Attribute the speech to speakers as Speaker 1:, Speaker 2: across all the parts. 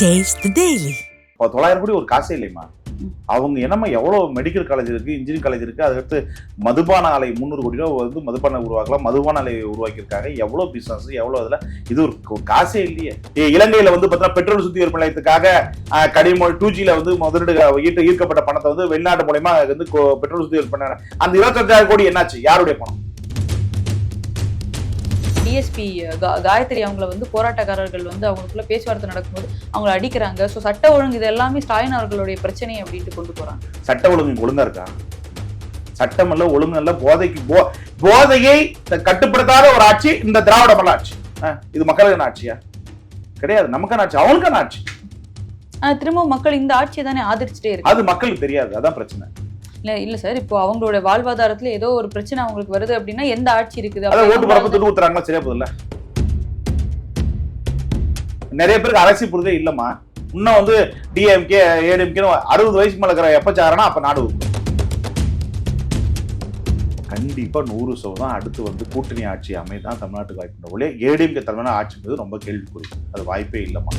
Speaker 1: Taste daily
Speaker 2: இப்போ தொள்ளாயிரம் கோடி ஒரு காசே இல்லைம்மா. அவங்க என்னம்மா எவ்வளோ மெடிக்கல் காலேஜ் இருக்கு இன்ஜினியரிங் காலேஜ் இருக்கு அதுக்கடுத்து மதுபான ஆலை முந்நூறு கோடி ரூபா வந்து மதுபான உருவாக்கலாம் மதுபான ஆலை உருவாக்கியிருக்காங்க. எவ்வளோ பிஸ்னஸ் எவ்வளோ இதில் இது ஒரு காசே இல்லையே. ஏ, வந்து பார்த்தீங்கன்னா பெட்ரோல் சுத்திகரிப்பு நிலையத்துக்காக அஹ், கனிமொழி டூ ஜியில் வந்து முதலீடு ஈட்டு ஈர்க்கப்பட்ட பணத்தை வந்து வெளிநாட்டு மூலயமா வந்து பெட்ரோல் சுத்திகரிப்பு பண்ணாங்க. அந்த இருபத்தஞ்சாயிரம் கோடி என்னாச்சு? யாருடைய பணம்?
Speaker 3: டிஎஸ்பி காயத்ரி அவங்கள வந்து போராட்டக்காரர்கள் வந்து அவங்களுக்குள்ள பேச்சுவார்த்தை நடக்கும்போது அவங்கள அடிக்கிறாங்க. ஸோ சட்ட ஒழுங்கு இது எல்லாமே ஸ்டாலின் அவர்களுடைய பிரச்சனை அப்படின்ட்டு கொண்டு போறாங்க.
Speaker 2: சட்ட ஒழுங்கு ஒழுங்கா இருக்கா? சட்டம் அல்ல ஒழுங்கு அல்ல போதைக்கு போ போதையை கட்டுப்படுத்தாத ஒரு ஆட்சி இந்த திராவிட மல்ல ஆட்சி. அஹ், இது மக்களுக்கான ஆட்சியா? கிடையாது. நமக்கான ஆட்சி அவங்களுக்கான ஆட்சி.
Speaker 3: ஆனா திரும்பவும் மக்கள் இந்த ஆட்சியை தானே ஆதரிச்சுட்டே இருக்கு
Speaker 2: அது மக்களுக்கு தெரியாது. அதான் பிரச்சனை.
Speaker 3: இல்ல இல்ல சார் இப்போ அவங்களோட வாழ்வாதாரத்துல ஏதோ ஒரு பிரச்சனை அவங்களுக்கு வருது அப்படின்னா எந்த ஆட்சி இருக்குது
Speaker 2: ஓட்டு பரப்பு துட்டு ஊத்துறாங்களா சரியா போதில்ல நிறைய பேருக்கு அரசியல் புரிதே இல்லம்மா. இன்னும் வந்து டிஎம்கே ஏடிஎம்கே அறுபது வயசுக்கு மேல இருக்கிற எப்ப சாரனா அப்ப நாடு உருப்படும். கண்டிப்பா நூறு சதவீதம் அடுத்து வந்து கூட்டணி ஆட்சி அமைதான் தமிழ்நாட்டுக்கு வாய்ப்பு ஒளே ஏடிஎம்கே தலைமையான ஆட்சிங்கிறது ரொம்ப கேள்விக்குறி. அது வாய்ப்பே இல்லம்மா.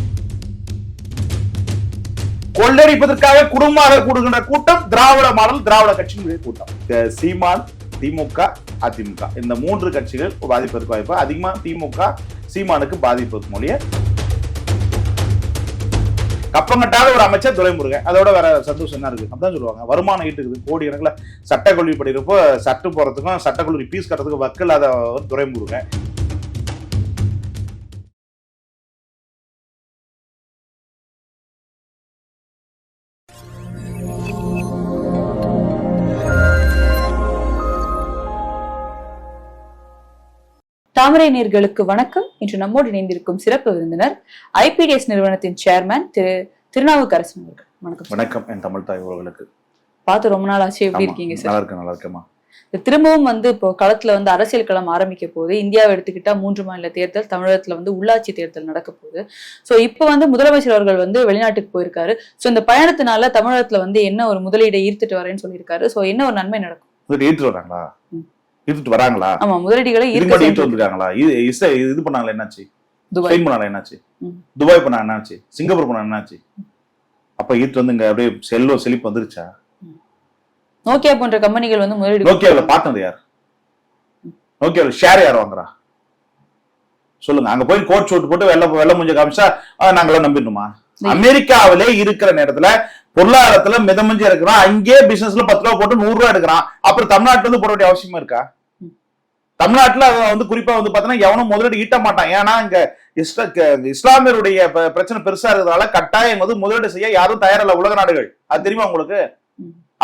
Speaker 2: கொள்ளடிப்பதற்காக குடும்பமாக கூடுகின்ற கூட்டம் திராவிட மாடல் திராவிட கட்சியினுடைய கூட்டம். சீமான் திமுக அதிமுக. இந்த மூன்று கட்சிகள் பாதிப்பதற்கு வாய்ப்பு. அதிகமா திமுக சீமானுக்கு பாதிப்பதற்கு மொழிய கப்பங்கட்டாத ஒரு அமைச்சர் துரைமுருகன். அதோட வேற சந்தோஷம் என்ன இருக்கு? அப்படிதான் சொல்லுவாங்க. வருமானம் ஈட்டுக்குது. கோடி கணக்கில் சட்டக்கல்லூரி படிக்கிறப்போ சட்டு போறதுக்கும் சட்டக்கல்லூரி பீஸ் கட்டுறதுக்கும் வக்கில்லாத துரைமுருகன்.
Speaker 3: தாமரை நேர்களுக்கு வணக்கம். இன்று நம்மோடு இணைந்திருக்கும் சிறப்பு விருந்தினர் ஐபிடிஎஸ் நிறுவனத்தின் சேர்மேன் திரு திருநாவுக்கரசன் அவர்கள். வணக்கம்.
Speaker 2: வணக்கம் என் தமிழ் தாய் உறவுகளுக்கு.
Speaker 3: பார்த்து ரொம்ப நாள் ஆச்சு எப்படி இருக்கீங்க சார்?
Speaker 2: நல்லா இருக்கேன் நல்லா இருக்கேம்மா.
Speaker 3: இது திரும்பவும் வந்து இப்போ களத்துல வந்து அரசியல் களம் ஆரம்பிக்க போகுது. இந்தியாவை எடுத்துக்கிட்டா மூன்று மாநில தேர்தல் தமிழகத்துல வந்து உள்ளாட்சி தேர்தல் நடக்க போகுது. சோ இப்போ வந்து முதலமைச்சர் அவர்கள் வந்து வெளிநாட்டுக்கு போயிருக்காரு. சோ இந்த பயணத்தினால தமிழகத்துல வந்து என்ன ஒரு முதலீடை ஈர்த்துட்டு வரேன்னு சொல்லியிருக்காரு. சோ என்ன ஒரு நன்மை நடக்கும்?
Speaker 2: ஈர்த்து வராங்களா?
Speaker 3: ம்.
Speaker 2: ஈர்த்துட்டு வராங்களா?
Speaker 3: ஆமா முதலீடுகளை
Speaker 2: ஈர்த்து வந்துருக்காங்களா? இது இது பண்ணாங்களா என்னாச்சு?
Speaker 3: துபாய்.
Speaker 2: பண்ணாங்களா என்னாச்சு. துபாய் பண்ணா என்னாச்சு? சிங்கப்பூர் பண்ணா என்னாச்சு? அப்ப ஈர்த்து வந்து இங்க அப்படியே செல்வ செழிப்பு வந்துருச்சா?
Speaker 3: நோக்கியா போன்ற கம்பெனிகள் வந்து முதலீடு
Speaker 2: நோக்கியாவில் பார்த்தது யார்? நோக்கியாவில் ஷேர் யார் வாங்குறா? சொல்லுங்க. அங்க போய் கோட் ஷூட் போட்டு வெள்ள வெள்ள முஞ்ச காமிச்சா நாங்களாம் நம்பிடணுமா? அமெரிக்காவிலே இருக்கிற நேரத்துல பொருளாதாரத்துல மிதமஞ்சி இருக்கிறான். அங்கே பிசினஸ்ல பத்து ரூபா போட்டு நூறு ரூபா எடுக்கிறான். அப்புறம் தமிழ்நாட்டுல இருந்து போட வேண்டிய அவசியமா இருக்கா. தமிழ்நாட்டுல வந்து குறிப்பா வந்து பாத்தீங்கன்னா எவனும் முதலீடு ஈட்ட மாட்டான். ஏன்னா இங்க இஸ்லாமியருடைய பிரச்சனை பெருசா இருக்கிறதால கட்டாயம் வந்து முதலீடு செய்ய யாரும் தயாரில்ல உலக நாடுகள். அது தெரியுமா உங்களுக்கு.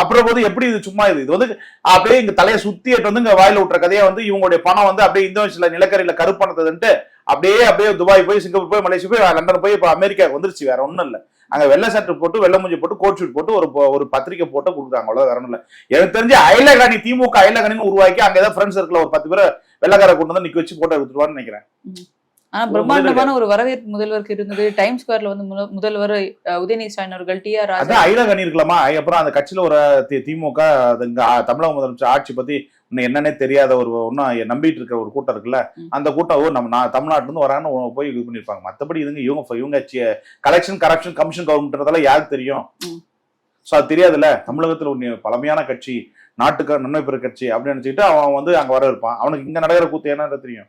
Speaker 2: அப்புறம் போது எப்படி இது சும்மா இது? இது வந்து அப்படியே இங்க தலையை சுத்திட்டு வந்து இங்க வாயில விட்டுற கதையை வந்து இவங்களுடைய பணம் வந்து அப்படியே இந்தோனேஷியால நிலக்கரியில கருப்பானதுன்ட்டு அப்படியே அப்படியே துபாய் போய் சிங்கப்பூர் போய் மலேசியா போய் லண்டன் போய் இப்ப அமெரிக்காவுக்கு வந்துருச்சு. வேற ஒண்ணும் இல்ல. அங்க வெள்ளை சட்டை போட்டு வெள்ளை மூஞ்சி போட்டு கோட் ஷூட் போட்டு ஒரு ஒரு பத்திரிக்கை போட்டு கொடுக்குறாங்க. அவ்வளவு வேற இல்ல. எனக்கு தெரிஞ்சு ஐலகாணி திமுக ஐலகாணின்னு உருவாக்கி அங்க ஏதாவது ஃப்ரெண்ட்ஸ் சர்க்கிள் ஒரு பத்து பேரை வெள்ளக்கார கொண்டு வந்து நிக்க வச்சு போட்டோ எடுத்துருவான்னு நினைக்கிறேன்.
Speaker 3: ஆனா பிரம்மாண்டமான ஒரு வரவேற்பு முதல்வருக்கு இருந்தது. டைம் ஸ்கொயர்ல வந்து முத- முதல்வர் உதயநிதி ஸ்டாலின் அவர்கள் டி ஆர்
Speaker 2: அதான் ஐலகாணி இருக்கலாமா? அப்புறம் அந்த கட்சியில ஒரு திமுக தமிழக முதலமைச்சர் ஆட்சி பத்தி இன்னும் என்னன்னே தெரியாத ஒரு ஒன்னும் நம்பிட்டு இருக்கிற ஒரு கூட்டம் இருக்குல்ல. அந்த கூட்டம் ஓ, நம்ம நான் தமிழ்நாட்டுல இருந்து வரான்னு போய் இது பண்ணிருப்பாங்க. மத்தபடி இதுங்க இவங்க இவங்க கலெக்ஷன் கரப்ஷன் கமிஷன் கவர்மெண்ட்றதெல்லாம் யாருக்கு தெரியும். சோ அது தெரியாதுல்ல. தமிழகத்துல ஒரு பழமையான கட்சி நாட்டுக்கு நன்மை பெற கட்சி அப்படின்னு நினைச்சுட்டு அவன் வந்து அங்க வர இருப்பான். அவனுக்கு இங்க நடக்கிற கூத்து என்னன்னு தெரியும்.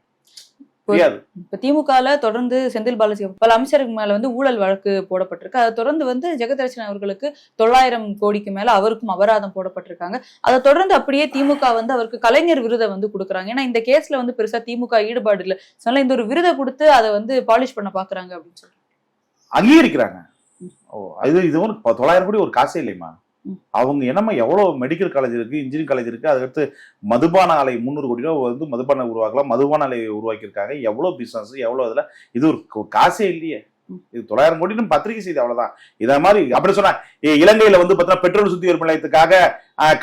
Speaker 2: தெரியாது.
Speaker 3: இப்ப திமுகல தொடர்ந்து செந்தில் பாலாஜி பல அமைச்சருக்கு மேல வந்து ஊழல் வழக்கு போடப்பட்டிருக்கு. அதை தொடர்ந்து வந்து ஜெகதர்ஷன் அவர்களுக்கு தொள்ளாயிரம் கோடிக்கு மேல அவருக்கும் அபராதம் போடப்பட்டிருக்காங்க. அதை தொடர்ந்து அப்படியே திமுக வந்து அவருக்கு கலைஞர் விருதை வந்து கொடுக்குறாங்க. ஏன்னா இந்த கேஸ்ல வந்து பெருசா திமுக ஈடுபாடு இல்ல. சொன்ன இந்த ஒரு விருதை கொடுத்து அதை வந்து பாலிஷ் பண்ண பாக்குறாங்க அப்படின்னு சொல்லி
Speaker 2: அங்கீகரிக்கிறாங்க. ஓ இது இது ப- தொள்ளாயிரம் கோடி ஒரு காசே இல்லைம்மா.
Speaker 3: ம்.
Speaker 2: அவங்க என்னம்மா எவ்வளவு மெடிக்கல் காலேஜ் இருக்கு இன்ஜினியரிங் காலேஜ் இருக்கு அதுக்கடுத்து மதுபான ஆலை முந்நூறு கோடி ரூபா வந்து மதுபான உருவாக்கலாம் மதுபான ஆலையை உருவாக்கியிருக்காங்க. எவ்வளவு பிசினஸ் எவ்வளவு இதில் இது ஒரு காசே இல்லையே. இது தொள்ளாயிரம் கோடின்னு பத்திரிகை செய்தி அவ்வளவுதான். இதை மாதிரி அப்படி சொன்னா இலங்கையில வந்து பாத்தீங்கன்னா பெட்ரோல் சுத்திகரிப்பு நிலையத்துக்காக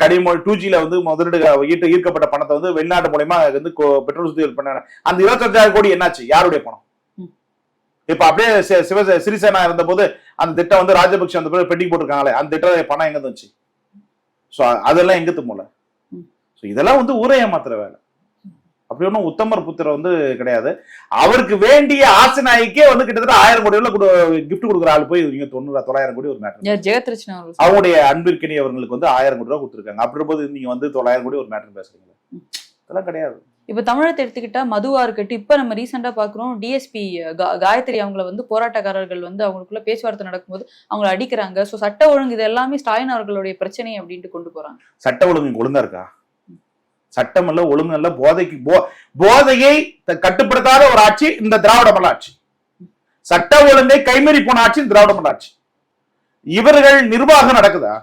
Speaker 2: கடிமொழி கனிமொழி டூ ஜில வந்து முதலீடு ஈட்டு ஈர்க்கப்பட்ட பணத்தை வந்து வெளிநாட்டு மூலயமா வந்து பெட்ரோல் சுத்திகரிப்பு பண்ணாங்க. அந்த இருபத்தஞ்சாயிரம் கோடி என்னாச்சு? யாருடைய பணம்? இப்ப அப்படியே சிவ சிறிசேனா இருந்தபோது அந்த திட்டம் வந்து ராஜபக்ஷ அந்த பேர் பெட்டிங் போட்டிருக்காங்களே அந்த திட்டம் பணம் எங்க வந்துச்சு? சோ அதெல்லாம் எங்கத்து மூல. சோ இதெல்லாம் வந்து ஊரை ஏமாத்துற வேலை. அப்படி ஒன்றும் உத்தமர் புத்திர வந்து கிடையாது. அவருக்கு வேண்டிய ஆசனாய்க்கே வந்து கிட்டத்தட்ட ஆயிரம் கோடி கிஃப்ட் கொடுக்குற ஆள் போய் இவங்க தொண்ணூறு தொள்ளாயிரம் கோடி ஒரு மேட்டர்
Speaker 3: அவர்கள்
Speaker 2: அவங்களுடைய அன்பிற்கினி அவர்களுக்கு வந்து ஆயிரம் கோடி ரூபாய் கொடுத்துருக்காங்க. அப்படி போது நீங்க வந்து தொள்ளாயிரம் கோடி ஒரு மேட்டர் பேசுறீங்க அதெல்லாம் கிடையாது.
Speaker 3: இப்ப தமிழகத்தை எடுத்துக்கிட்டா மதுவா இருக்கட்டும் இப்ப நம்ம ரீசெண்டாக பாக்குறோம் டிஎஸ்பி காயத்ரி அவங்கள வந்து போராட்டக்காரர்கள் வந்து அவங்களுக்குள்ள பேச்சுவார்த்தை நடக்கும்போது அவங்கள அடிக்கிறாங்க. ஸோ சட்ட ஒழுங்கு இது எல்லாமே ஸ்டாலின் அவர்களுடைய பிரச்சனை அப்படின்ட்டு கொண்டு போறாங்க.
Speaker 2: சட்ட ஒழுங்கு ஒழுங்கா இருக்கா? சட்டம் இல்ல ஒழுங்கு இல்ல போதைக்கு போ போதையை கட்டுப்படுத்தாத ஒரு ஆட்சி இந்த திராவிட மல்ல ஆட்சி. சட்ட ஒழுங்கை கைமறி போன ஆட்சி திராவிட மல்ல ஆட்சி. இவர்கள் நிர்வாகம் நடக்குதா?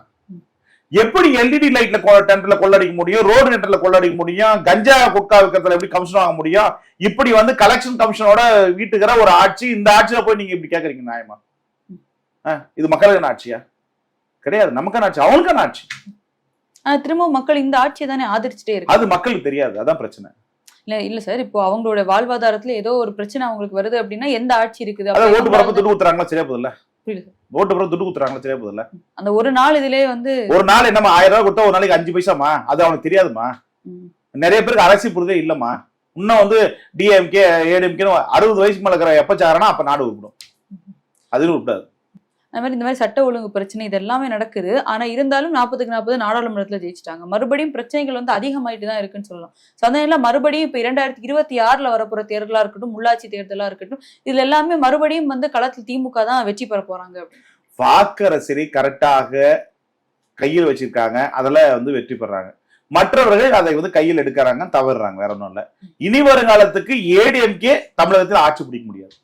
Speaker 2: எப்படி எல்இடி லைட்ல டென்ட்ல கொள்ளடிக்க முடியும்? ரோடு நெட்ல கொள்ளடிக்க முடியும்? கஞ்சா குட்கா விற்கிறதுல எப்படி கமிஷன் வாங்க முடியும்? இப்படி வந்து கலெக்ஷன் கமிஷனோட வீட்டுக்கிற ஒரு ஆட்சி இந்த ஆட்சியில போய் நீங்க இப்படி கேக்குறீங்க நியாயமா? இது மக்களுக்கான ஆட்சியா? கிடையாது. நமக்கான ஆட்சி அவங்களுக்கான ஆட்சி.
Speaker 3: திரும்பவும் மக்கள் இந்த ஆட்சியை தானே ஆதரிச்சுட்டே இருக்கு
Speaker 2: அது மக்களுக்கு தெரியாது. அதான் பிரச்சனை.
Speaker 3: இல்ல இல்ல சார் இப்போ அவங்களோட வாழ்வாதாரத்துல ஏதோ ஒரு பிரச்சனை அவங்களுக்கு வருது அப்படின்னா எந்த ஆட்சி இருக்குது
Speaker 2: ஓட்டு பரப்ப குத்துறாங்களா சரியா போதில்ல. ஓட்டு பரப்ப துட்டு குத்துறாங்களா சரியா போதில்ல
Speaker 3: அந்த ஒரு நாள் இதுலயே வந்து
Speaker 2: ஒரு நாள் என்னமா ஆயிரம் ரூபாய் கொடுத்தா ஒரு நாளைக்கு அஞ்சு பைசாமா அது அவனுக்கு தெரியாதுமா நிறைய பேருக்கு அரசியல் புரிதே இல்லம்மா. இன்னும் வந்து டிஎம்கே ஏடிஎம்கே அறுபது வயசுக்கு மேல இருக்கிற எப்ப சாரனா அப்ப நாடு உருப்பிடும். அது உருப்பிடாது.
Speaker 3: அந்த மாதிரி இந்த மாதிரி சட்ட ஒழுங்கு பிரச்சனை இது எல்லாமே நடக்குது. ஆனா இருந்தாலும் நாற்பதுக்கு நாற்பது நாடாளுமன்றத்தில் ஜெயிச்சிட்டாங்க. மறுபடியும் பிரச்சனைகள் வந்து அதிகமாயிட்டு தான் இருக்குன்னு சொல்லலாம். So, மறுபடியும் இப்ப இரண்டாயிரத்தி இருபத்தி ஆறுல வரப்போற தேர்தலா இருக்கட்டும் உள்ளாட்சி தேர்தலா இருக்கட்டும் இதுல எல்லாமே மறுபடியும் வந்து களத்தில் திமுக தான் வெற்றி பெற போறாங்க
Speaker 2: வாக்கரசரி கரெக்டாக கையில் வச்சிருக்காங்க. அதில் வந்து வெற்றி பெறாங்க. மற்றவர்கள் அதை வந்து கையில் எடுக்கிறாங்க தவறுறாங்க. வேற ஒன்றும் இல்லை. இனி வருங்காலத்துக்கு ஏடிஎம்கே தமிழகத்தில் ஆட்சி பிடிக்க முடியாது.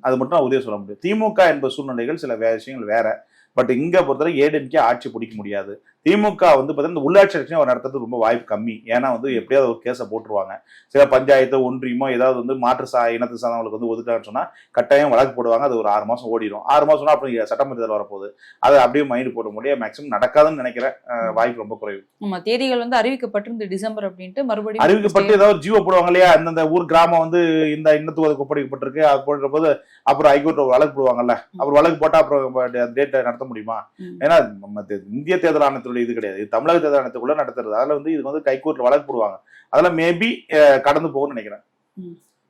Speaker 2: அது மட்டும் நான் உதவி சொல்ல முடியும் திமுக என்ப சூழ்நிலைகள் சில விஷயங்கள் வேற. பட் இங்க பொறுத்தவரை ஏடிஎம்கே ஆட்சி பிடிக்க முடியாது. திமுக வந்து பார்த்தீங்கன்னா இந்த உள்ளாட்சி எலெக்ஷன் அவர் நடத்துறது ரொம்ப வாய்ப்பு கம்மி. ஏன்னா வந்து எப்படியாவது ஒரு கேஸை போட்டுருவாங்க. சில பஞ்சாயத்து ஒன்றியமோ ஏதாவது வந்து மாற்று சா இனத்து சார்ந்தவங்களுக்கு வந்து ஒதுக்கான்னு சொன்னா கட்டாயம் வழக்கு போடுவாங்க. அது ஒரு ஆறு மாசம் ஓடிடும் ஆறு மாசம்னா அப்புறம் சட்டமன்ற தேர்தல் வரப்போகுது. அதை அப்படியே மைண்ட் போட முடியாது மேக்ஸிமம் நடக்காதுன்னு நினைக்கிறேன். அஹ் வாய்ப்பு ரொம்ப குறைவு.
Speaker 3: ஆமா தேதிகள் வந்து அறிவிக்கப்பட்டிருந்து டிசம்பர் அப்படின்ட்டு மறுபடியும்
Speaker 2: அறிவிக்கப்பட்டு ஏதாவது ஜீவோ போடுவாங்க இல்லையா? அந்தந்த ஊர் கிராமம் வந்து இந்த இன்னத்துக்கு ஒப்படைக்கப்பட்டிருக்கு. அது போடுற போது அப்புறம் ஹைகோர்ட் வழக்கு போடுவாங்கல்ல. அப்புறம் வழக்கு போட்டா அப்புறம் டேட்டை நடத்த முடியுமா. ஏன்னா நம்ம இந்திய தேர்தல் ஆணையத்துடைய இது கிடையாது. இது தமிழக தேர்தல் ஆணையத்துக்குள்ள நடத்துறது. அதுல வந்து இது வந்து ஹைகோர்ட்ல வழக்கு போடுவாங்க. அதெல்லாம் மேபி கடந்து போகும்னு நினைக்கிறேன்.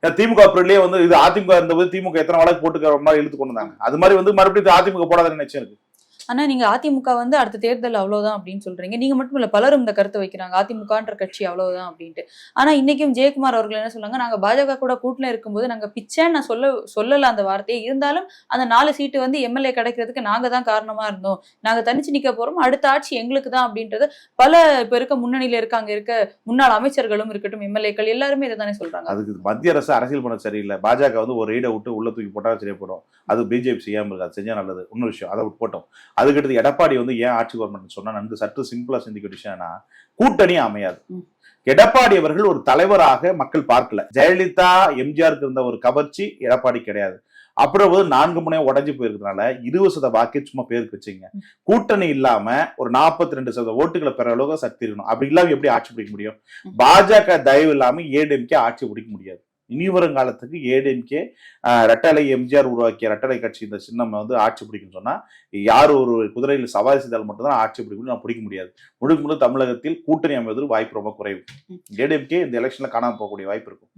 Speaker 2: திமுக பிரிட்லயே வந்து இது அதிமுக இருந்தபோது திமுக எத்தனை வழக்கு போட்டுக்கிற மாதிரி இழுத்து கொண்டு வந்தாங்க. அது மாதிரி வந்து மறுபடியும் அதிமுக போடாத நினைச்சு இருக்கு
Speaker 3: ஆனால் நீங்கள் அதிமுக வந்து அடுத்த தேர்தல் அவ்வளோதான் அப்படின்னு சொல்கிறீங்க நீங்கள் மட்டும் இல்லை பலரும் இந்த கருத்தை வைக்கிறாங்க. அதிமுகன்ற கட்சி அவ்வளோதான் அப்படின்ட்டு. ஆனால் இன்னைக்கும் ஜெயக்குமார் அவர்கள் என்ன சொல்லுவாங்க நாங்கள் பாஜக கூட கூட்டில் இருக்கும்போது நாங்கள் பிச்சைன்னு நான் சொல்ல சொல்லலை அந்த வார்த்தையை. இருந்தாலும் அந்த நாலு சீட்டு வந்து எம்எல்ஏ கிடைக்கிறதுக்கு நாங்கள் தான் காரணமாக இருந்தோம். நாங்கள் தனிச்சு நிற்க போகிறோம் அடுத்த ஆட்சி எங்களுக்கு தான் அப்படின்றது பல இப்போ இருக்க முன்னணியில இருக்காங்க இருக்க முன்னாள் அமைச்சர்களும் இருக்கட்டும் எம்எல்ஏக்கள் எல்லாருமே இதை தானே சொல்கிறாங்க
Speaker 2: அதுக்கு மத்திய அரசு அரசியல் பண்ண சரியில்லை. பாஜக வந்து ஒரு ரீடை விட்டு உள்ள தூக்கி போட்டால் சரியாக போடும் அது பிஜேபி செய்யாமல் இருக்காது செஞ்சால் நல்லது. இன்னொரு விஷயம் அதை விட்டு போட்டோம். அதுக்கடுத்து எடப்பாடி வந்து ஏன் ஆட்சி கவர்மெண்ட் சொன்னா நன்கு சற்று சிம்பிளா சிந்திக்க விஷயம்னா கூட்டணி அமையாது. எடப்பாடி அவர்கள் ஒரு தலைவராக மக்கள் பார்க்கல. ஜெயலலிதா எம்ஜிஆருக்கு இருந்த ஒரு கவர்ச்சி எடப்பாடி கிடையாது. அப்புறம் நான்கு முனையும் உடஞ்சி போயிருக்கிறதுனால இருபது சத வாக்கே சும்மா பேருக்கு வச்சுங்க. கூட்டணி இல்லாம ஒரு நாற்பத்தி ரெண்டு சதவீத ஓட்டுகளை பெற அளவுக்கு சக்தி இருக்கணும். அப்படி இல்லாம எப்படி ஆட்சி பிடிக்க முடியும். பாஜக தயவு இல்லாம ஏடிஎம்கே ஆட்சி பிடிக்க முடியாது. இனி வருங்காலத்துக்கு ஏடிஎம்கே ரெட்டலை எம்ஜிஆர் உருவாக்கிய ரெட்டலை கட்சி இந்த சின்னம் வந்து ஆட்சி பிடிக்கும்னு சொன்னா யார் ஒரு குதிரையில் சவாரி செய்தால் மட்டும்தான் ஆட்சி பிடிக்கும் நான் பிடிக்க முடியாது. முழுக்க முழு தமிழகத்தில் கூட்டணி அமைவதற்கு வாய்ப்பு ரொம்ப குறைவு. ஏடிஎம்கே இந்த எலெக்ஷன்ல காணாம போகக்கூடிய வாய்ப்பு இருக்கும்.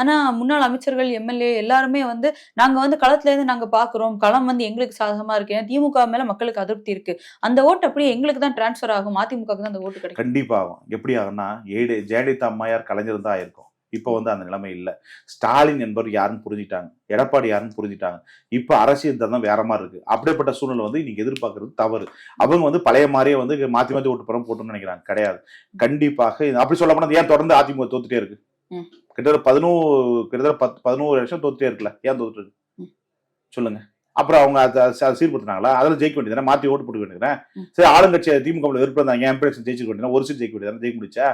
Speaker 3: ஆனா முன்னாள் அமைச்சர்கள் எம்எல்ஏ எல்லாருமே வந்து நாங்க வந்து களத்துல இருந்து நாங்க பாக்குறோம் களம் வந்து எங்களுக்கு சாதகமா இருக்கு ஏன்னா திமுக மேல மக்களுக்கு அதிருப்தி இருக்கு. அந்த ஓட்டு அப்படியே எங்களுக்கு தான் டிரான்ஸ்ஃபர் ஆகும். அதிமுக தான் அந்த ஓட்டு கிடைக்கும்.
Speaker 2: கண்டிப்பா ஆகும். எப்படி ஆகும்னா ஏடி ஜெயலலிதா அம்மையார் கலைஞர் தான் இருக்கும் இப்போ வந்து அந்த நிலைமை இல்ல. ஸ்டாலின் என்பவர் யாருன்னு புரிஞ்சுட்டாங்க எடப்பாடி யாருன்னு புரிஞ்சுட்டாங்க இப்ப அரசியல் தரம் வேற மாதிரி இருக்கு. அப்படிப்பட்ட சூழ்நிலை வந்து நீங்க எதிர்பார்க்கறது தவறு. அவங்க வந்து பழைய மாதிரியே வந்து மாத்தி மாத்தி ஓட்டு புறம் போட்டோம்னு நினைக்கிறாங்க. கிடையாது. கண்டிப்பாக அப்படி சொல்ல போனா ஏன் தொடர்ந்து அதிமுக தோத்துட்டே இருக்கு. கிட்டத்தட்ட பதினோரு கிட்டத்தட்ட பத்து பதினோரு வருஷம் தோத்துட்டே இருக்குல்ல. ஏன் தோத்துட்டு இருக்கு. சொல்லுங்க. அப்புறம் அவங்க சீர்படுத்தினாங்களா? அதில் ஜெயிக்க வேண்டியதானே மாற்றி ஓட்டு போட்டு வேண்டியதானே
Speaker 3: ம்.
Speaker 2: சரி ஆளுங்கட்சி திமுக ல விருப்பம் தான் என் பேர் ஜெயிச்சு வேண்டியது ஒரு சீட் ஜெயிக்க வேண்டியதானே ஜெயிக்க முடிச்சா.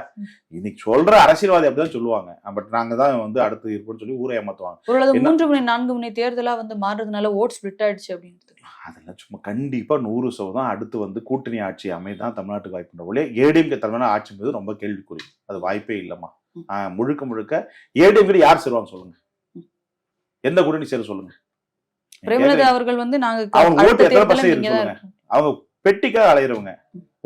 Speaker 2: இன்னைக்கு சொல்ற அரசியல்வாதி அப்படிதான் சொல்லுவாங்க. பட் நாங்க தான் வந்து அடுத்து இருப்போம்னு சொல்லி ஊரை ஏமாத்துவாங்க.
Speaker 3: மூன்று மணி நான்கு மணி தேர்தலா வந்து மாறுறதுனால ஓட் ஸ்பிளிட் ஆயிடுச்சு அப்படின்னு
Speaker 2: அதெல்லாம் சும்மா கண்டிப்பா நூறு சதவீதம் அடுத்து வந்து கூட்டணி ஆட்சி அமைதான் தமிழ்நாட்டுக்கு வாய்ப்பு ஒழிய ஏடிஎம்கே தலைமையான ஆட்சி மீது ரொம்ப கேள்விக்குறி. அது வாய்ப்பே இல்லம்மா. முழுக்க முழுக்க ஏடிஎம்கே யார் சேருவாங்க சொல்லுங்க. எந்த கூட்டணி சேர சொல்லுங்க.
Speaker 3: பிரேமலதா அவர்கள் வந்து நாங்க
Speaker 2: அவங்க ஓட்டு எத்தனை பர்சன்ட். அவங்க பெட்டிக்காக அலையிறவங்க.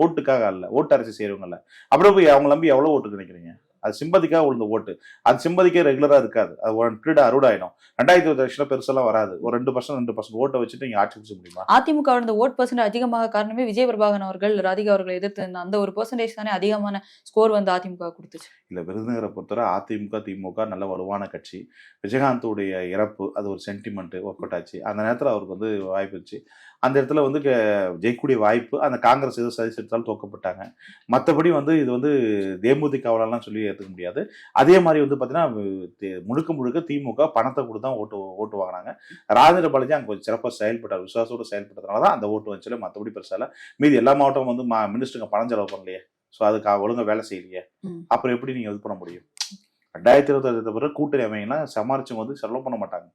Speaker 2: ஓட்டுக்காக அல்ல. ஓட்டு அரசு செய்யறவங்க அல்ல. அப்புறம் போய் அவங்க நம்பி எவ்வளவு ஓட்டு நினைக்கிறீங்க அது சிம்பதிக்காக விழுந்த ஓட்டு. அது சிம்பதிக்கே ரெகுலரா இருக்காது. அது ஒன் பீரியட் அறுபதாயிடும் ரெண்டாயிரத்தி இருபது லட்சம் பெருசெல்லாம் வராது. ஒரு ரெண்டு பர்சன்ட் ரெண்டு பர்சன்ட் ஓட்டை வச்சுட்டு நீங்க ஆட்சி பிடிச்ச முடியுமா?
Speaker 3: அதிமுக இந்த ஓட் பர்சன்ட் அதிகமாக காரணமே விஜய் பிரபாகரன் அவர்கள் ராதிகா அவர்களை எதிர்த்து அந்த ஒரு பர்சன்டேஜ் தானே அதிகமான ஸ்கோர் வந்து அதிமுக கொடுத்துச்சு.
Speaker 2: இல்ல விருதுநகரை பொறுத்தவரை அதிமுக திமுக நல்ல வலுவான கட்சி. விஜயகாந்தோடைய இறப்பு அது ஒரு சென்டிமெண்ட் ஒர்க் அவுட் ஆச்சு. அந்த நேரத்தில் அவருக்கு வந்து வாய்ப்பு இருந்துச்சு. அந்த இடத்துல வந்து ஜெயிக்கக்கூடிய வாய்ப்பு அந்த காங்கிரஸ் எது சதி செலுத்தாலும் தோக்கப்பட்டாங்க மற்றபடி வந்து இது வந்து தேமுதிகவலாம் சொல்லி ஏற்றுக்க முடியாது. அதே மாதிரி வந்து பார்த்தீங்கன்னா முழுக்க முழுக்க திமுக பணத்தை கொடுத்து தான் ஓட்டு ஓட்டு வாங்கினாங்க ராஜேந்திர பாலாஜி அங்கே கொஞ்சம் சிறப்பாக செயல்பட்டார். விசுவாசோடு செயல்பட்டதுனால தான் அந்த ஓட்டு வந்துச்சு மற்றபடி பெருசால மீதி எல்லா மாவட்டமும் வந்து மா மினிஸ்டருங்க பணம் செலவு பண்ணலையே. ஸோ அதுக்கு ஒழுங்கா வேலை செய்யலையே. அப்புறம் எப்படி நீங்க இது பண்ண முடியும்? ரெண்டாயிரத்தி இருபத்தி பிறகு கூட்டணி அமைங்கன்னா சமாளிச்சவங்க வந்து செலவு பண்ண மாட்டாங்க.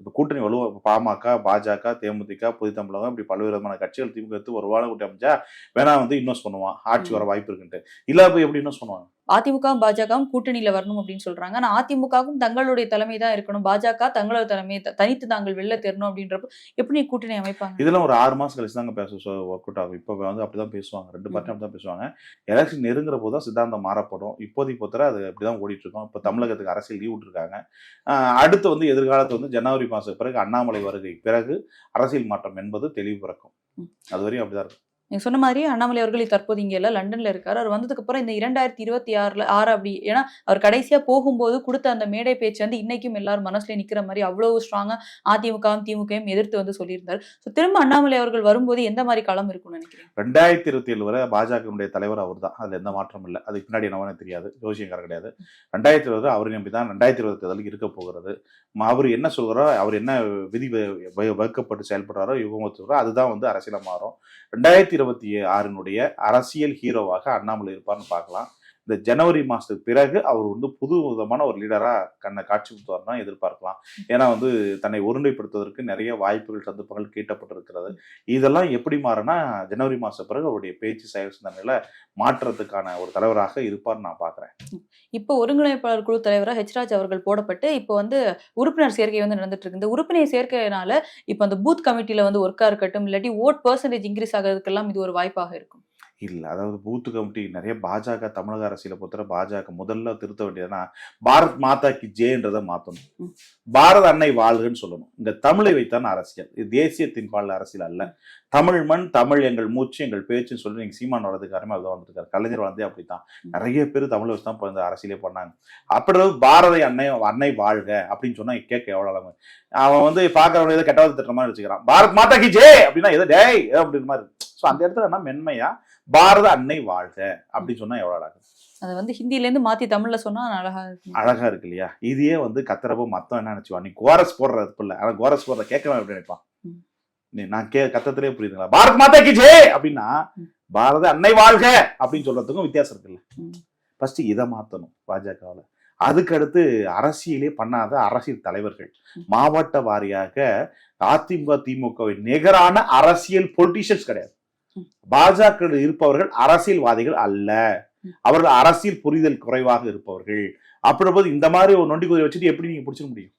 Speaker 2: இப்ப கூட்டணி வலுவா பாமக பாஜக தேமுதிக புது தமிழகம் இப்படி பல்வேறு விதமான கட்சிகள் திமுக எடுத்து ஒரு வாழ கூட்டி அமைச்சா வேணா வந்து இன்வெஸ்ட் பண்ணுவான். ஆட்சி வர வாய்ப்பு இருக்குன்ட்டு. இல்ல போய் எப்படி இன்வெஸ்ட் பண்ணுவாங்க?
Speaker 3: அதிமுக பாஜகவும் கூட்டணியில வரணும் அப்படின்னு சொல்றாங்க. ஆனா அதிமுகவும் தங்களுடைய தலைமை தான் இருக்கணும். பாஜக தங்களோட தலைமை தனித்து தாங்கள் வெளில தெரணும் அப்படின்றப்போ எப்படி கூட்டணி அமைப்பாங்க?
Speaker 2: இதெல்லாம் ஒரு ஆறு மாசம் கழிச்சு தாங்க பேச ஒர்க் அவுட் ஆகும். இப்போ வந்து அப்படிதான் பேசுவாங்க. ரெண்டு பார்ட்டி அப்படிதான் பேசுவாங்க. எலெக்ஷன் நெருங்குற போது தான் சித்தாந்தம் மாறப்படும். இப்போதைக்கு பொறுத்தவரை அது அப்படிதான் ஓடிட்டு இருக்கோம் இப்போ தமிழகத்துக்கு அரசியல் லீவ் விட்டுருக்காங்க. அடுத்து வந்து எதிர்காலத்து வந்து ஜனவரி மாசம் பிறகு அண்ணாமலை வருகை பிறகு அரசியல் மாற்றம் என்பது தெளிவு பிறக்கும்.
Speaker 3: ம்.
Speaker 2: அது வரையும் அப்படிதான் இருக்கும்.
Speaker 3: நீங்கள் சொன்ன மாதிரி அண்ணாமலை அவர்கள் தற்போது இங்கே லண்டனில் இருக்கார். அவர் வந்ததுக்கு அப்புறம் இந்த இரண்டாயிரத்தி இருபத்தி ஆறில் ஆறு அப்படி ஏன்னா அவர் கடைசியாக போகும்போது கொடுத்த அந்த மேடை பேச்சு வந்து இன்னைக்கும் எல்லாரும் மனசுல நிற்கிற மாதிரி அவ்வளோ ஸ்ட்ராங்காக அதிமுகவும் திமுகவும் எதிர்த்து வந்து சொல்லியிருந்தார். ஸோ திரும்ப அண்ணாமலை அவர்கள் வரும்போது எந்த மாதிரி களம் இருக்கும்னு நினைக்கிறேன்
Speaker 2: ரெண்டாயிரத்தி இருபத்தி ஏழு வரை பாஜகவுடைய தலைவர் அவர் தான் அதில் எந்த மாற்றமும் இல்லை. அதுக்கு பின்னாடி என்னவோ தெரியாது. ஜோசியங்கார கிடையாது. ரெண்டாயிரத்தி இருபது அவரை நம்பி தான் ரெண்டாயிரத்தி இருபத்தி தேர்தலுக்கு இருக்க போகிறது. அவர் என்ன சொல்கிறாரோ அவர் என்ன விதி வ- வ- வகுக்கப்பட்டு செயல்படுறாரோ யுகமத்துறோ அதுதான் வந்து அரசியலாக மாறும். ரெண்டாயிரத்தி இருபத்தி ஆறினுடைய அரசியல் ஹீரோவாக அண்ணாமலை இருப்பார்னு பார்க்கலாம். இந்த ஜனவரி மாசத்துக்கு பிறகு அவர் வந்து புது விதமான ஒரு லீடரா கண்ணை காட்சி கொடுத்தாருன்னா எதிர்பார்க்கலாம். ஏன்னா வந்து தன்னை ஒருநிலைப்படுத்துவதற்கு நிறைய வாய்ப்புகள் சந்தர்ப்பங்கள் கீட்டப்பட்டிருக்கிறது. இதெல்லாம் எப்படி மாறினா ஜனவரி மாசம் பிறகு அவருடைய பேச்சு செயல் சிந்தனையில மாற்றத்துக்கான ஒரு தலைவராக இருப்பார் நான் பார்க்குறேன்
Speaker 3: இப்போ ஒருங்கிணைப்பாளர் குழு தலைவராக ஹெச்ராஜ் அவர்கள் போடப்பட்டு இப்போ வந்து உறுப்பினர் சேர்க்கை வந்து நடந்துட்டு இருக்கு. இந்த உறுப்பினர் சேர்க்கையினால இப்போ அந்த பூத் கமிட்டியில வந்து ஒர்க்கா இருக்கட்டும் இல்லாட்டி ஓட் பர்சன்டேஜ் இன்க்ரீஸ் ஆகிறதுக்கெல்லாம் இது ஒரு வாய்ப்பாக இருக்கும்.
Speaker 2: இல்ல. அதாவது பூத்து கமிட்டி நிறைய பாஜக தமிழக அரசியலை பொறுத்தவரை பாஜக முதல்ல திருத்த வேண்டியதுன்னா பாரத் மாதா கி ஜேன்றதை மாத்தணும்.
Speaker 3: ம்.
Speaker 2: பாரத அன்னை வாழ்கன்னு சொல்லணும். இந்த தமிழை வைத்தான் அரசியல். இது தேசியத்தின் பால் அரசியல் அல்ல. தமிழ் மண் தமிழ் எங்கள் மூச்சு எங்கள் பேச்சுன்னு சொல்லி நீங்க சீமான் வளர்த்துக்காரமே அதுதான் வந்திருக்காரு. கலைஞர் வளர்ந்தே அப்படித்தான். நிறைய பேர் தமிழை வச்சு தான் இந்த அரசியலே பண்ணாங்க. அப்படி பாரத அன்னை அன்னை வாழ்க அப்படின்னு சொன்னா கேட்க எவ்வளவு அழகு. அவன் வந்து பாக்குறவங்க ஏதோ கெட்டவாத திட்டுற மாதிரி வச்சுக்கிறான். பாரத் மாதா கி ஜே அப்படின்னா ஏதோ டேய் ஏதோ அப்படின்ற மாதிரி. ஸோ அந்த இடத்துல என்ன மென்மையா பாரத அன்னை வாழ்க அப்படின்னு சொன்னா எவ்வளவு அழகு
Speaker 3: அதை வந்து ஹிந்தில இருந்து மாத்தி தமிழ்ல சொன்னா அழகா இருக்கும்.
Speaker 2: அழகா இருக்கு இல்லையா? இதையே வந்து கத்துறப்போ மத்தம் என்ன நினைச்சுவான் நீ கோரஸ் போடுறது இல்ல ஆனா கோரஸ் போடுறத கேட்கணும் எப்படி நினைப்பான். நீ நான் கே கத்தத்திலே புரியுதுங்களா? பாரத் மாதா கி ஜே அப்படின்னா. பாரத அன்னை வாழ்க! அப்படின்னு சொல்றதுக்கும் வித்தியாசம் இருக்குல்ல. ஃபர்ஸ்ட் இதை மாத்தணும் பாஜகவுல. அதுக்கு அடுத்து அரசியலே பண்ணாத அரசியல் தலைவர்கள். மாவட்ட வாரியாக அதிமுக திமுகவின் நிகரான அரசியல் பொலிட்டிஷியன்ஸ் கிடையாது. பாஜக இருப்பவர்கள் அரசியல்வாதிகள் அல்ல. அவர்கள் அரசியல் புரிதல் குறைவாக இருப்பவர்கள். அப்படின்போது இந்த மாதிரி ஒரு நொண்டி குதிரை வச்சுட்டு எப்படி நீங்க பிடிச்சிக்க முடியும்?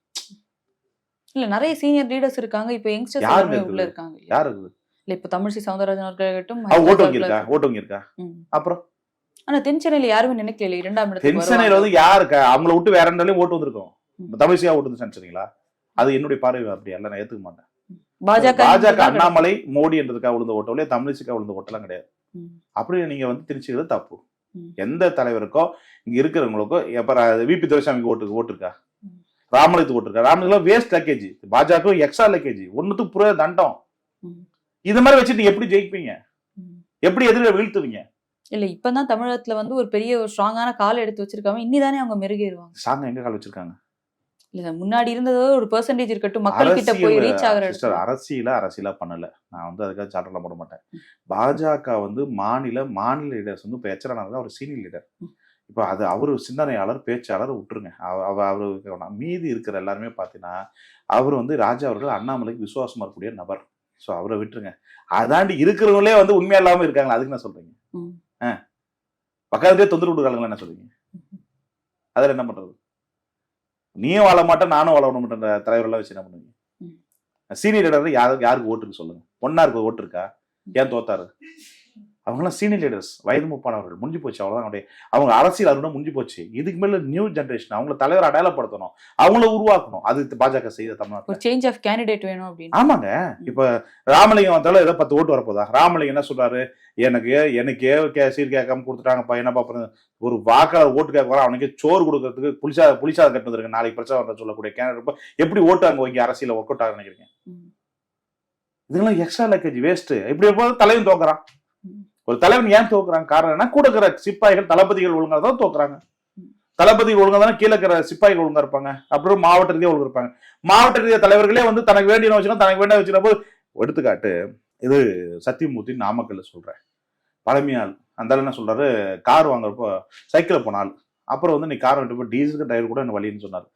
Speaker 3: இல்ல நிறைய சீனியர் லீடர்ஸ் இருக்காங்க. இப்போ யங்ஸ்டர்ஸ்? உள்ள இருக்காங்க?
Speaker 2: யார் இருக்குது
Speaker 3: இல்ல இப்போ தமிழிசை சவுந்தரராஜன் அவர்கள் இருக்கட்டும்
Speaker 2: அவ ஓட்டு இருக்கா ஓட்டு இருக்கா. அப்புறம்?
Speaker 3: ஆனா தென் சென்னையில யாருமே நினைக்கல இரண்டாம் இடத்துக்கு
Speaker 2: தென்சென்னையில வந்து யாருக்கு அவங்கள விட்டு வேற ரெண்டாலையும் ஓட்டு வந்திருக்கும். தமிழிசையா ஓட்டு வந்து நினைச்சீங்களா அது என்னுடைய பார்வை அப்படி அல்ல நான் ஏத்துக்க மாட்டேன்.
Speaker 3: பாஜக
Speaker 2: பாஜக அண்ணாமலை மோடி என்றதுக்காக விழுந்த ஓட்டோலே தமிழிசைக்காக விழுந்த ஓட்டெல்லாம் கிடையாது. அப்படி நீங்க வந்து திணிச்சுக்கிறது தப்பு. எந்த தலைவருக்கோ இங்க இருக்கிறவங்களுக்கோ எப்ப விபி துரைசாமிக்கு ஓட்டு ஓட்டு இருக்கா?
Speaker 3: ம்.
Speaker 2: ராமலிங்கத்துக்கு ஓட்டு இருக்கா? Ramalingam waste luggage Bajaka extra luggage ஒண்ணுத்துக்கு புற தண்டம். இது மாதிரி வச்சுட்டு எப்படி ஜெயிப்பீங்க. எப்படி எதிர வீழ்த்துவீங்க?
Speaker 3: இல்ல இப்பதான் தமிழகத்துல வந்து ஒரு பெரிய ஒரு ஸ்ட்ராங்கான கால் எடுத்து வச்சிருக்காங்க. இனிதானே அவங்க மெருகேறுவாங்க.
Speaker 2: சாங்க எங்க கால் வச்சிருக்காங்க?
Speaker 3: இல்ல முன்னாடி இருந்ததோ ஒரு பெர்சன்டேஜ் இருக்கட்டும் மக்கள் கிட்ட போய் ரீச் ஆகுற
Speaker 2: சிஸ்டர் அரசியல அரசியலா பண்ணல. நான் வந்து அதுக்காக சாட்டெல்லாம் போட மாட்டேன். பாஜக வந்து மாநில மாநில லீடர்ஸ் வந்து இப்போ எச்சரானது அவர் சீனியர் லீடர். இப்போ அது அவர் சிந்தனையாளர் பேச்சாளர் விட்டுருங்க. அவ- அவ- அவரு வேணாம். மீதி இருக்கிற எல்லாருமே பார்த்தீங்கன்னா அவர் வந்து ராஜா அவர்கள் அண்ணாமலைக்கு விசுவாசமா இருக்கக்கூடிய நபர். ஸோ அவரை விட்டுருங்க. அதாண்டி இருக்கிறவங்களே வந்து உண்மையா இல்லாம இருக்காங்களா அதுக்கு என்ன சொல்றீங்க? பக்கத்துலேயே தொந்தரவு விடுறாங்களா என்ன சொல்றீங்க? அதில் என்ன பண்றது? நீயும் வாழ மாட்டேன் நானும் வாழ மாட்டேன்ற தலைவரெல்லாம் வச்சு என்ன பண்ணுவீங்க. சீனியர் லீடர் யாருக்கு யாருக்கு ஓட்டு இருக்கு சொல்லுங்க இருக்கு ஓட்டு இருக்கா? ஏன் தோத்தாரு? அவங்களாம் சீனியர் லீடர்ஸ் வயது முப்பானவர்கள். முடிஞ்சு போச்சு அவ்வளவுதான். அவங்களுடைய அவங்க அரசியல் அருணா முடிஞ்சு போச்சு. இதுக்கு மேல நியூ ஜெனரேஷன் அவங்கள தலைவர் அடையாளப்படுத்தணும் அவங்கள உருவாக்கணும். அது பாஜக செய்த தமிழ்நாட்டில்.
Speaker 3: ஒரு சேஞ்ச் ஆஃப் கேண்டிடேட் வேணும் அப்படின்னு.
Speaker 2: ஆமாங்க. இப்ப ராமலிங்கம் வந்தாலும் ஏதோ பத்து ஓட்டு வரப்போதா ராமலிங்கம் என்ன சொல்றாரு? எனக்கு எனக்கு கே சீர் கேட்காம கொடுத்துட்டாங்கப்பா என்னப்பா பண்ணுறது ஒரு வாக்காளர் ஓட்டு கேட்க வர அவனுக்கு சோறு கொடுக்கறதுக்கு புளிசா புளிசாத கட்டுனதுருக்கு நாளைக்கு பிரச்சனை வர சொல்லக்கூடிய கேண்டிடேட் எப்படி ஓட்டு அங்க வைங்க அரசியல ஒர்க் அவுட் ஆக நினைக்கிறீங்க. இதெல்லாம் எக்ஸ்ட்ரா லக்கேஜ் வேஸ்ட் இப்படி எப்போது தலைவன் தோக்குறான். ஒரு தலைவன் ஏன் தோக்குறாங்க? காரணம் என்ன? கூட இருக்கிற சிப்பாய்கள் தளபதிகள் ஒழுங்கா தான் தோக்குறாங்க. தளபதி ஒழுங்கா தானே கீழே இருக்கிற சிப்பாய்கள் ஒழுங்கா இருப்பாங்க. அப்புறம் மாவட்ட ரீதியாக ஒழுங்கு இருப்பாங்க. மாவட்ட ரீதியாக தலைவர்களே வந்து தனக்கு வேண்டிய வச்சுக்கணும் தனக்கு வேண்டிய வச்சுக்கிற போது எடுத்துக்காட்டு இது சத்தியமூர்த்தி நாமக்கல்ல சொல்றேன். பழமையாள் அந்த என்ன சொல்றாரு? கார் வாங்குறப்போ சைக்கிளில் போனால் அப்புறம் வந்து நீ கார் வந்துட்டு டீசலுக்கு டிரைவர் கூட என்ன வழின்னு சொன்னார்.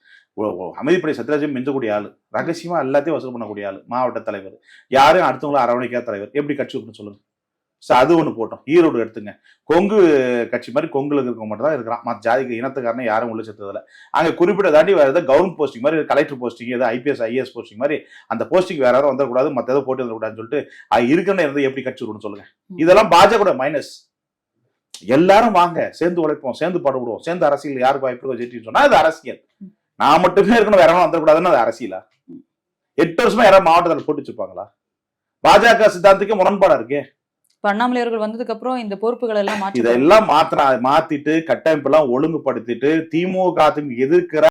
Speaker 2: அமைதிப்படை சத்யராஜன் மிஞ்சக்கூடிய ஆள். ரகசியமா எல்லாத்தையும் வசூல் பண்ணக்கூடிய ஆள் மாவட்ட தலைவர். யாரையும் அடுத்தவங்களை அரவணைக்காத தலைவர். எப்படி கட்சி விட்டுன்னு சொல்லுங்க? ஸோ அது ஒன்று போட்டோம். ஈரோடு எடுத்துங்க. கொங்கு கட்சி மாதிரி கொங்குல இருக்க மட்டும் தான் இருக்கிறான். மற்ற ஜாதிக்கு இனத்துக்காரனே யாரும் உள்ள சேர்த்ததில்ல. அங்கே குறிப்பிட்ட தாண்டி வேறு ஏதாவது கவர்மெண்ட் போஸ்டிங் மாதிரி கலெக்டர் போஸ்டிங் ஏதாவது ஐபிஎஸ் ஐஏஎஸ் போஸ்டிங் மாதிரி அந்த போஸ்டிங் வேற யாரும் வந்துடக்கூடாது. மற்ற ஏதோ போட்டு வந்துடக்கூடாதுன்னு சொல்லிட்டு அது இருக்குன்னு இருந்து எப்படி கட்சி விடணும்னு சொல்லுங்க. இதெல்லாம் பாஜக மைனஸ் எல்லாரும் வாங்க. சேர்ந்து உழைப்போம். சேர்ந்து பாடுபடுவோம் சேர்ந்து அரசியல் யாருக்கு வாய்ப்பு இருக்கோ சொன்னா அது அரசியல். நான் மட்டுமே இருக்கணும். வேற யாரும் வந்துடக்கூடாதுன்னு அது அரசியலா? எட்டு வருஷமா யாராவது மாவட்டத்தில் போட்டு வச்சிருப்பாங்களா? பாஜக சித்தாந்தத்துக்கு முரண்பாடா இருக்கே.
Speaker 3: இப்ப அண்ணாமலை அவர்கள் வந்ததுக்கு அப்புறம் இந்த பொறுப்புகள் எல்லாம் மாற்றி
Speaker 2: இதெல்லாம் மாத்திர மாத்திட்டு கட்டமைப்பு எல்லாம் ஒழுங்குபடுத்திட்டு திமுக எதிர்க்கிற